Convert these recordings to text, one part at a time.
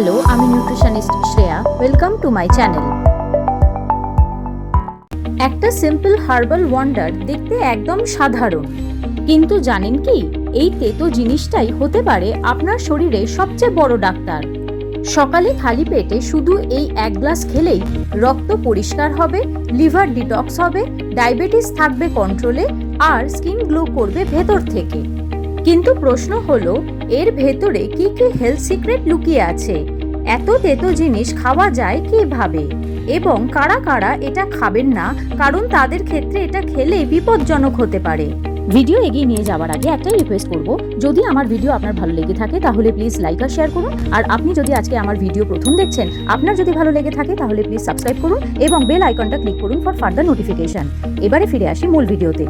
Hello আমি nutritionist Shreya welcome to my channel একটা simple herbal wonder দেখতে একদম সাধারণ। কিন্তু জানেন কি? এই তেতো জিনিসটাই হতে পারে আপনার শরীরে সবচেয়ে বড় ডাক্তার। সকালে খালি পেটে শুধু এই এক গ্লাস খেলেই রক্ত পরিষ্কার হবে, লিভার ডিটক্স হবে, ডায়াবেটিস থাকবে কন্ট্রোলে আর স্কিন গ্লো করবে ভেতর থেকে। কিন্তু প্রশ্ন হলো এর ভেতরে কি কি হেলথ সিক্রেট লুকিয়ে আছে? এত তেতো জিনিস খাওয়া যায় কীভাবে? এবং কারা কারা এটা খাবেন না, কারণ তাদের ক্ষেত্রে এটা খেলে বিপজ্জনক হতে পারে। ভিডিও এগিয়ে নিয়ে যাওয়ার আগে একটাই রিকোয়েস্ট করব, যদি আমার ভিডিও আপনার ভালো লেগে থাকে তাহলে প্লিজ লাইক আর শেয়ার করুন, আর আপনি যদি আজকে আমার ভিডিও প্রথম দেখছেন, আপনার যদি ভালো লেগে থাকে তাহলে প্লিজ সাবস্ক্রাইব করুন এবং বেল আইকনটা ক্লিক করুন ফর ফার্দার নোটিফিকেশন এবারে ফিরে আসি মূল ভিডিওতে।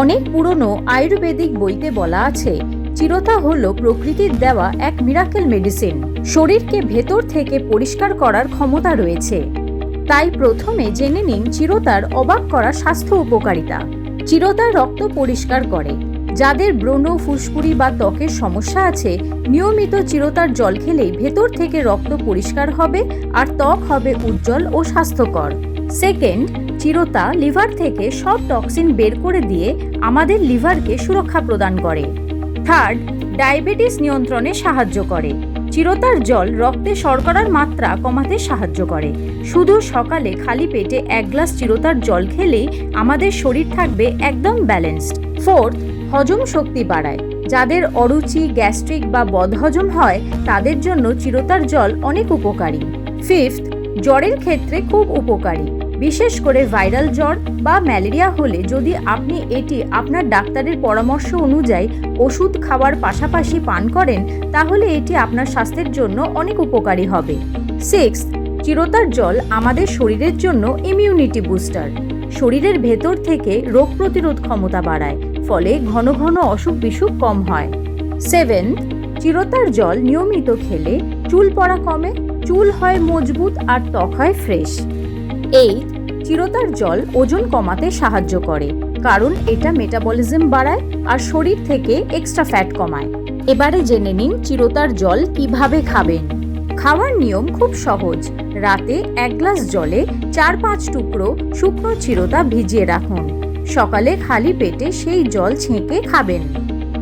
অনেক পুরনো আয়ুর্বেদিক বইতে বলা আছে চিরতা হল প্রকৃতির দেওয়া এক মিরাকেল মেডিসিন শরীরকে ভেতর থেকে পরিষ্কার করার ক্ষমতা রয়েছে। তাই প্রথমে জেনে নিন চিরতার অবাক করা স্বাস্থ্য উপকারিতা। চিরতা রক্ত পরিষ্কার করে। যাদের ব্রণ, ফুসকুড়ি বা ত্বকের সমস্যা আছে, নিয়মিত চিরতার জল খেলেই ভেতর থেকে রক্ত পরিষ্কার হবে আর ত্বক হবে উজ্জ্বল ও স্বাস্থ্যকর। সেকেন্ড চিরতা লিভার থেকে সব টক্সিন বের করে দিয়ে আমাদের লিভারকে সুরক্ষা প্রদান করে। থার্ড, ডায়াবেটিস নিয়ন্ত্রণে সাহায্য করে। চিরতার জল রক্তে শর্করার মাত্রা কমাতে সাহায্য করে। শুধু সকালে খালি পেটে এক গ্লাস চিরতার জল খেলেই আমাদের শরীর থাকবে একদম ব্যালেন্সড। ফোর্থ, হজম শক্তি বাড়ায়। যাদের অরুচি, গ্যাস্ট্রিক বা বদহজম হয়, তাদের জন্য চিরতার জল অনেক উপকারী। ফিফথ, জ্বরের ক্ষেত্রে খুব উপকারী। বিশেষ করে ভাইরাল জ্বর বা ম্যালেরিয়া হলে যদি আপনি এটি আপনার ডাক্তারের পরামর্শ অনুযায়ী ওষুধ খাওয়ার পাশাপাশি পান করেন, তাহলে এটি আপনার স্বাস্থ্যের জন্য অনেক উপকারী হবে। সিক্স, চিরতার জল আমাদের শরীরের জন্য ইমিউনিটি বুস্টার শরীরের ভেতর থেকে রোগ প্রতিরোধ ক্ষমতা বাড়ায়, ফলে ঘন ঘন অসুখ বিসুখ কম হয়। সেভেন, চিরতার জল নিয়মিত খেলে চুল পড়া কমে, চুল হয় মজবুত আর ত্বক হয় ফ্রেশ। এইট চিরতার জল ওজন কমাতে সাহায্য করে, কারণ এটা মেটাবলিজম বাড়ায় আর শরীর থেকে এক্সট্রা ফ্যাট কমায়। এবারে জেনে নিন চিরতার জল কীভাবে খাবেন। খাওয়ার নিয়ম খুব সহজ, রাতে এক গ্লাস জলে চার পাঁচ টুকরো শুকনো চিরতা ভিজিয়ে রাখুন। সকালে খালি পেটে সেই জল ছেঁকে খাবেন।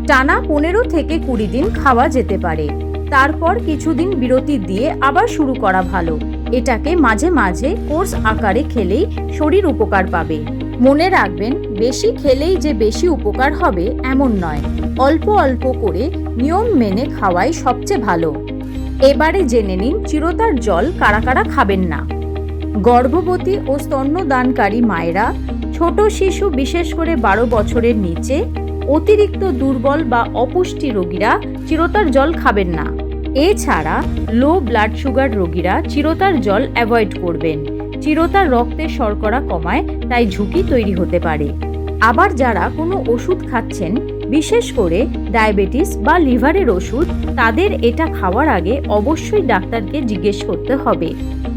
টানা পনেরো থেকে কুড়ি দিন খাওয়া যেতে পারে। তারপর কিছুদিন বিরতি দিয়ে আবার শুরু করা ভালো। এটাকে মাঝে মাঝে কোর্স আকারে খেলেই শরীর উপকার পাবে। মনে রাখবেন, বেশি খেলেই যে বেশি উপকার হবে এমন নয়। অল্প অল্প করে নিয়ম মেনে খাওয়াই সবচেয়ে ভালো। এবারে জেনে নিন, চিরতার জল কারা কারা খাবেন না। গর্ভবতী ও স্তন্যদানকারী মায়েরা, ছোট শিশু বিশেষ করে বারো বছরের নিচে অতিরিক্ত দুর্বল বা অপুষ্টি রোগীরা চিরতার জল খাবেন না। এছাড়া লো ব্লাড সুগার রোগীরা চিরতার জল অ্যাভয়েড করবেন। চিরতার রক্তে শর্করা কমায়, তাই ঝুঁকি তৈরি হতে পারে। আবার যারা কোনো ওষুধ খাচ্ছেন বিশেষ করে ডায়াবেটিস বা লিভারের ওষুধ, তাদের এটা খাওয়ার আগে অবশ্যই ডাক্তারকে জিজ্ঞেস করতে হবে।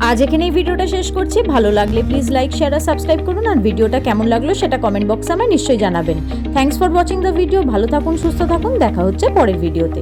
আজ এখানে এই ভিডিওটা শেষ করছি। ভালো লাগলে প্লিজ লাইক শেয়ার আর সাবস্ক্রাইব করুন। আর ভিডিওটা কেমন লাগল সেটা কমেন্ট বক্সে আমায় নিশ্চয়ই জানাবেন। Thanks for watching the video ভালো থাকুন, সুস্থ থাকুন। দেখা হচ্ছে পরের ভিডিওতে।